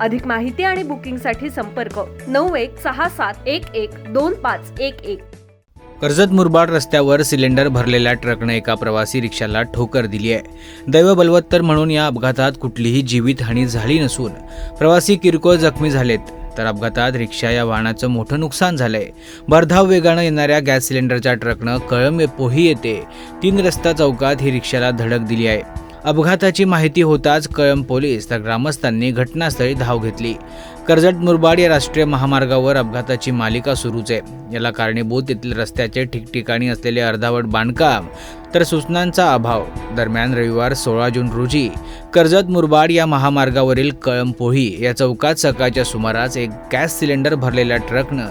अधिक माहिती आणि बुकिंगसाठी संपर्क नऊ एक सहा सात एक एक दोन पाच एक एक. कर्जत मुरबाड रस्त्यावर सिलेंडर भरलेल्या ट्रकनं एका प्रवासी रिक्षाला ठोकर दिली आहे. दैव बलवत्तर म्हणून या अपघातात कुठलीही जीवितहानी झाली नसून प्रवासी किरकोळ जखमी झालेत. तर अपघातात रिक्षा या वाहनाचं मोठं नुकसान झालंय. भरधाव वेगानं येणाऱ्या गॅस सिलेंडरच्या ट्रकनं कळंब पोही येते. तीन रस्ता चौकात ही रिक्षाला धडक दिली आहे. अपघाताची माहिती होताच कळंब पोलीस तर ग्रामस्थांनी घटनास्थळी धाव घेतली. कर्जत मुरबाड या राष्ट्रीय महामार्गावर अपघाताची मालिका सुरूच आहे. याला कारणीभूत येथील रस्त्याचे ठिकठिकाणी असलेले अर्धावट बांधकाम तर सूचनांचा अभाव. दरम्यान रविवार सोळा जून रोजी कर्जत मुरबाड या महामार्गावरील कळंपोही या चौकात सकाळच्या सुमारास एक गॅस सिलेंडर भरलेल्या ट्रकनं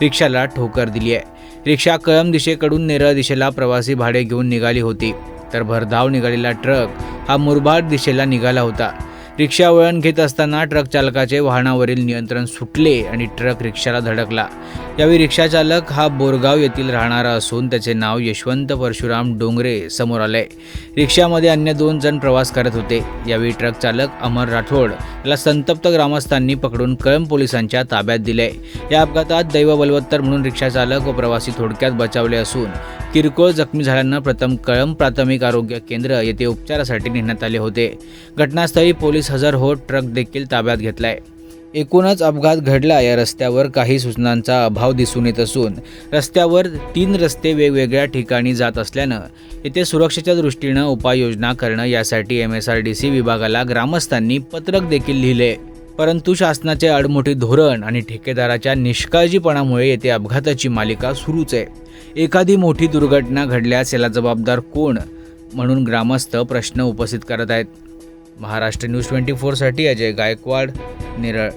रिक्षाला ठोकर दिली आहे. रिक्षा कळंब दिशेकडून नेरळ दिशेला प्रवासी भाडे घेऊन निघाली होती. तर भरधाव निघालेला ट्रक हा मुरबाड दिशेला निघाला होता. रिक्षा वळण घेत असताना ट्रक चालकाचे वाहनावरील नियंत्रण सुटले आणि ट्रक रिक्षाला धडकला. यावेळी रिक्षा चालक हा बोरगाव येथील राहणारा असून त्याचे नाव यशवंत परशुराम डोंगरे समोर आले रिक्षामध्ये अन्य दोन जण प्रवास करत होते. यावेळी ट्रक चालक अमर राठोड याला संतप्त ग्रामस्थांनी पकडून कळंब पोलिसांच्या ताब्यात दिले या अपघातात दैव बलवत्तर म्हणून रिक्षा चालक व प्रवासी थोडक्यात बचावले असून किरकोळ जखमी झाल्यानं प्रथम कळंब प्राथमिक आरोग्य केंद्र येथे उपचारासाठी नेण्यात आले होते. घटनास्थळी पोलीस हजर होत ट्रक देखील ताब्यात घेतलाय. एकूणच अपघात घडला या रस्त्यावर काही सूचनांचा अभाव दिसून येत असून रस्त्यावर तीन रस्ते वेगवेगळ्या ठिकाणी जात असल्यानं येथे सुरक्षेच्या दृष्टीनं उपाययोजना करणं यासाठी M S R D C विभागाला ग्रामस्थांनी पत्रक देखील लिहिले. परंतु शासनाचे अडमोठी धोरण आणि ठेकेदाराच्या निष्काळजीपणामुळे येथे अपघाताची मालिका सुरूच आहे. एखादी मोठी दुर्घटना घडल्यास याला जबाबदार कोण? म्हणून ग्रामस्थ प्रश्न उपस्थित करत आहेत. महाराष्ट्र न्यूज ट्वेंटी फोरसाठी अजय गायकवाड निरळ